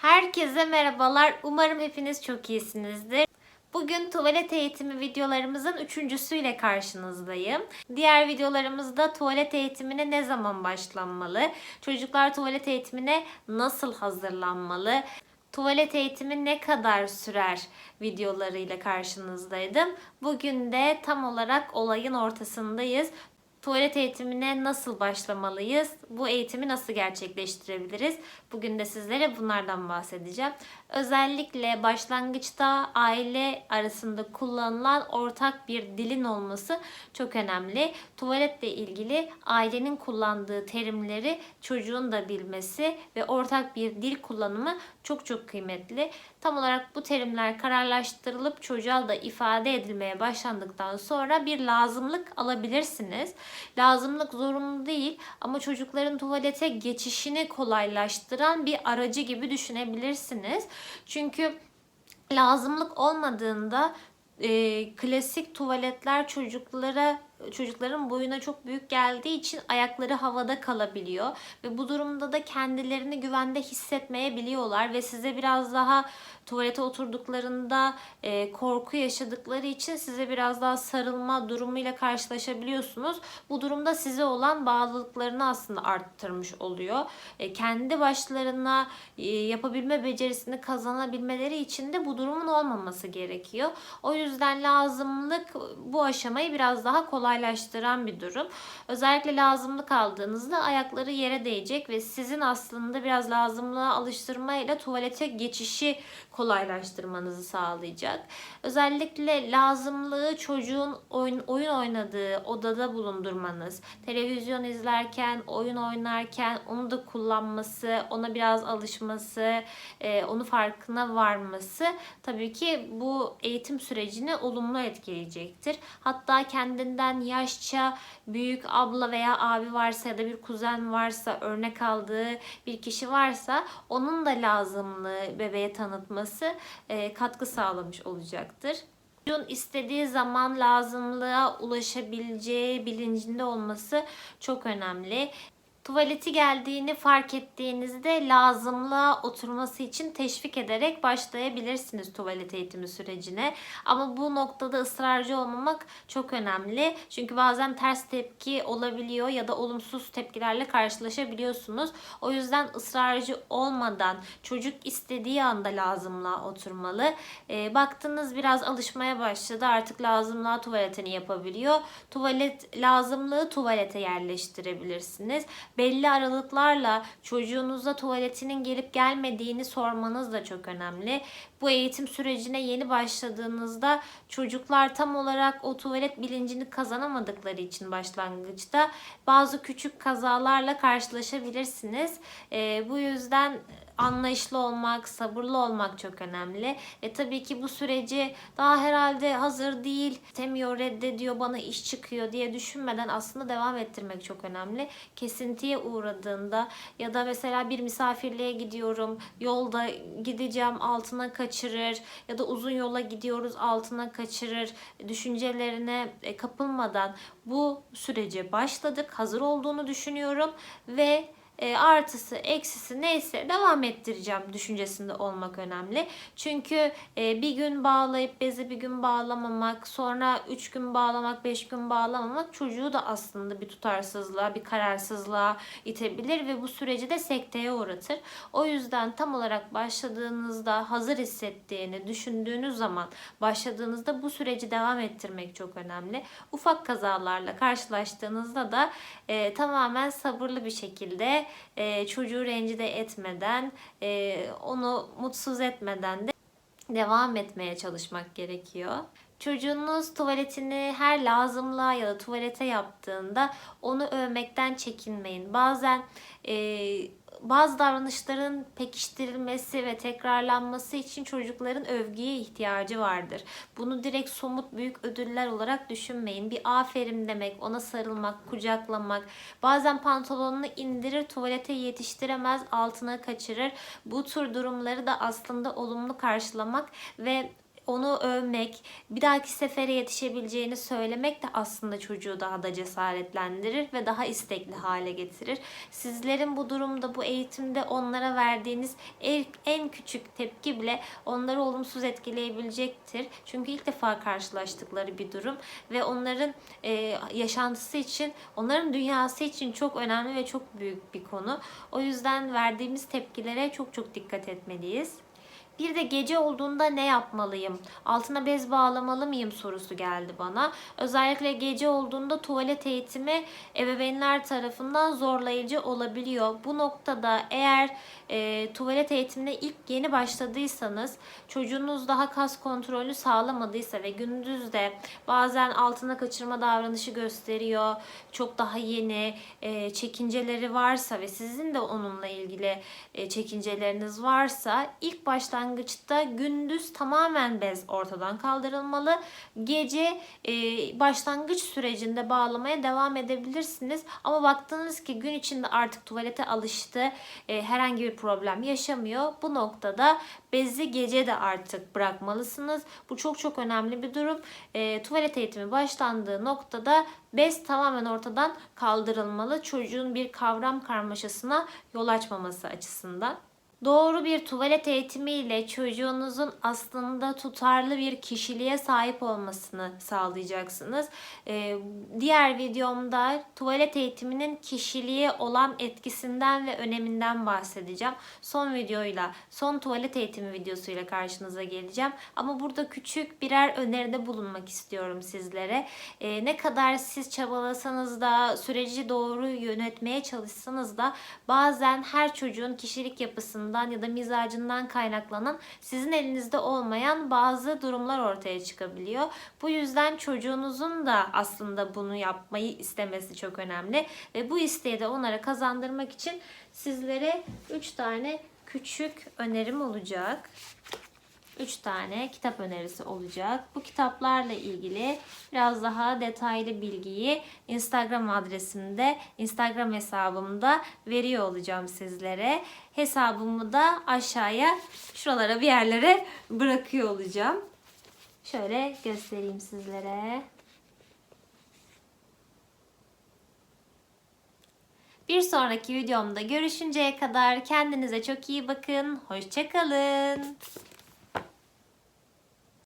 Herkese merhabalar. Umarım hepiniz çok iyisinizdir. Bugün tuvalet eğitimi videolarımızın üçüncüsüyle karşınızdayım. Diğer videolarımızda tuvalet eğitimine ne zaman başlanmalı, çocuklar tuvalet eğitimine nasıl hazırlanmalı, tuvalet eğitimi ne kadar sürer videolarıyla karşınızdaydım. Bugün de tam olarak olayın ortasındayız. Tuvalet eğitimine nasıl başlamalıyız? Bu eğitimi nasıl gerçekleştirebiliriz? Bugün de sizlere bunlardan bahsedeceğim. Özellikle başlangıçta aile arasında kullanılan ortak bir dilin olması çok önemli. Tuvaletle ilgili ailenin kullandığı terimleri çocuğun da bilmesi ve ortak bir dil kullanımı çok çok kıymetli. Tam olarak bu terimler kararlaştırılıp çocuğa da ifade edilmeye başlandıktan sonra bir lazımlık alabilirsiniz. Lazımlık zorunlu değil ama çocukların tuvalete geçişini kolaylaştıran bir aracı gibi düşünebilirsiniz. Çünkü lazımlık olmadığında e, klasik tuvaletler çocuklara çocukların boyuna çok büyük geldiği için ayakları havada kalabiliyor ve bu durumda da kendilerini güvende hissetmeyebiliyorlar ve size biraz daha tuvalete oturduklarında e, korku yaşadıkları için size biraz daha sarılma durumuyla karşılaşabiliyorsunuz. Bu durumda size olan bağlılıklarını aslında arttırmış oluyor. E, kendi başlarına e, yapabilme becerisini kazanabilmeleri için de bu durumun olmaması gerekiyor. O yüzden lazımlık bu aşamayı biraz daha kolaylaştıran bir durum. Özellikle lazımlık aldığınızda ayakları yere değecek ve sizin aslında biraz lazımlığa alıştırmayla tuvalete geçişi kolaylaştırmanızı sağlayacak. Özellikle lazımlığı çocuğun oyun, oyun oynadığı odada bulundurmanız, televizyon izlerken, oyun oynarken onu da kullanması, ona biraz alışması, e, onu farkına varması tabii ki bu eğitim sürecini olumlu etkileyecektir. Hatta kendinden yaşça büyük abla veya abi varsa ya da bir kuzen varsa, örnek aldığı bir kişi varsa onun da lazımlığı bebeğe tanıtması e, katkı sağlamış olacaktır. Çocuğun istediği zaman lazımlığa ulaşabileceği bilincinde olması çok önemli. Tuvaleti geldiğini fark ettiğinizde lazımlığa oturması için teşvik ederek başlayabilirsiniz tuvalet eğitimi sürecine. Ama bu noktada ısrarcı olmamak çok önemli. Çünkü bazen ters tepki olabiliyor ya da olumsuz tepkilerle karşılaşabiliyorsunuz. O yüzden ısrarcı olmadan çocuk istediği anda lazımlığa oturmalı. E, baktınız biraz alışmaya başladı artık lazımlığa tuvaletini yapabiliyor. Tuvalet lazımlığı tuvalete yerleştirebilirsiniz belli aralıklarla çocuğunuza tuvaletinin gelip gelmediğini sormanız da çok önemli. Bu eğitim sürecine yeni başladığınızda çocuklar tam olarak o tuvalet bilincini kazanamadıkları için başlangıçta bazı küçük kazalarla karşılaşabilirsiniz. Ee, bu yüzden anlayışlı olmak, sabırlı olmak çok önemli. Ve tabii ki bu süreci daha herhalde hazır değil, temiyor, reddediyor, bana iş çıkıyor diye düşünmeden aslında devam ettirmek çok önemli. Kesintiye uğradığında ya da mesela bir misafirliğe gidiyorum, yolda gideceğim altına kaçırır ya da uzun yola gidiyoruz altına kaçırır düşüncelerine e, kapılmadan bu sürece başladık. Hazır olduğunu düşünüyorum ve e, artısı eksisi neyse devam ettireceğim düşüncesinde olmak önemli. Çünkü e, bir gün bağlayıp bezi bir gün bağlamamak, sonra üç gün bağlamak, beş gün bağlamamak çocuğu da aslında bir tutarsızlığa, bir kararsızlığa itebilir ve bu süreci de sekteye uğratır. O yüzden tam olarak başladığınızda hazır hissettiğini düşündüğünüz zaman başladığınızda bu süreci devam ettirmek çok önemli. Ufak kazalarla karşılaştığınızda da e, tamamen sabırlı bir şekilde e, çocuğu rencide etmeden, e, onu mutsuz etmeden de devam etmeye çalışmak gerekiyor. Çocuğunuz tuvaletini her lazımlığa ya da tuvalete yaptığında onu övmekten çekinmeyin. Bazen e, bazı davranışların pekiştirilmesi ve tekrarlanması için çocukların övgüye ihtiyacı vardır. Bunu direkt somut büyük ödüller olarak düşünmeyin. Bir aferin demek, ona sarılmak, kucaklamak. Bazen pantolonunu indirir, tuvalete yetiştiremez, altına kaçırır. Bu tür durumları da aslında olumlu karşılamak ve onu övmek, bir dahaki sefere yetişebileceğini söylemek de aslında çocuğu daha da cesaretlendirir ve daha istekli hale getirir. Sizlerin bu durumda, bu eğitimde onlara verdiğiniz en, küçük tepki bile onları olumsuz etkileyebilecektir. Çünkü ilk defa karşılaştıkları bir durum ve onların e, yaşantısı için, onların dünyası için çok önemli ve çok büyük bir konu. O yüzden verdiğimiz tepkilere çok çok dikkat etmeliyiz. Bir de gece olduğunda ne yapmalıyım? Altına bez bağlamalı mıyım sorusu geldi bana. Özellikle gece olduğunda tuvalet eğitimi ebeveynler tarafından zorlayıcı olabiliyor. Bu noktada eğer e, tuvalet eğitimine ilk yeni başladıysanız çocuğunuz daha kas kontrolü sağlamadıysa ve gündüz de bazen altına kaçırma davranışı gösteriyor, çok daha yeni e, çekinceleri varsa ve sizin de onunla ilgili e, çekinceleriniz varsa ilk başlangıçta gündüz tamamen bez ortadan kaldırılmalı. Gece e, başlangıç sürecinde bağlamaya devam edebilirsiniz. Ama baktınız ki gün içinde artık tuvalete alıştı, e, herhangi bir problem yaşamıyor. Bu noktada bezi gece de artık bırakmalısınız. Bu çok çok önemli bir durum. E, tuvalet eğitimi başlandığı noktada bez tamamen ortadan kaldırılmalı. Çocuğun bir kavram karmaşasına yol açmaması açısından. Doğru bir tuvalet eğitimiyle çocuğunuzun aslında tutarlı bir kişiliğe sahip olmasını sağlayacaksınız. Ee, diğer videomda tuvalet eğitiminin kişiliğe olan etkisinden ve öneminden bahsedeceğim. Son videoyla, son tuvalet eğitimi videosuyla karşınıza geleceğim. Ama burada küçük birer öneride bulunmak istiyorum sizlere. Ee, ne kadar siz çabalasanız da süreci doğru yönetmeye çalışsanız da bazen her çocuğun kişilik yapısında yapısından ya da mizacından kaynaklanan sizin elinizde olmayan bazı durumlar ortaya çıkabiliyor. Bu yüzden çocuğunuzun da aslında bunu yapmayı istemesi çok önemli ve bu isteği de onlara kazandırmak için sizlere 3 tane küçük önerim olacak. 3 tane kitap önerisi olacak. Bu kitaplarla ilgili biraz daha detaylı bilgiyi Instagram adresimde, Instagram hesabımda veriyor olacağım sizlere. Hesabımı da aşağıya şuralara bir yerlere bırakıyor olacağım. Şöyle göstereyim sizlere. Bir sonraki videomda görüşünceye kadar kendinize çok iyi bakın. Hoşçakalın.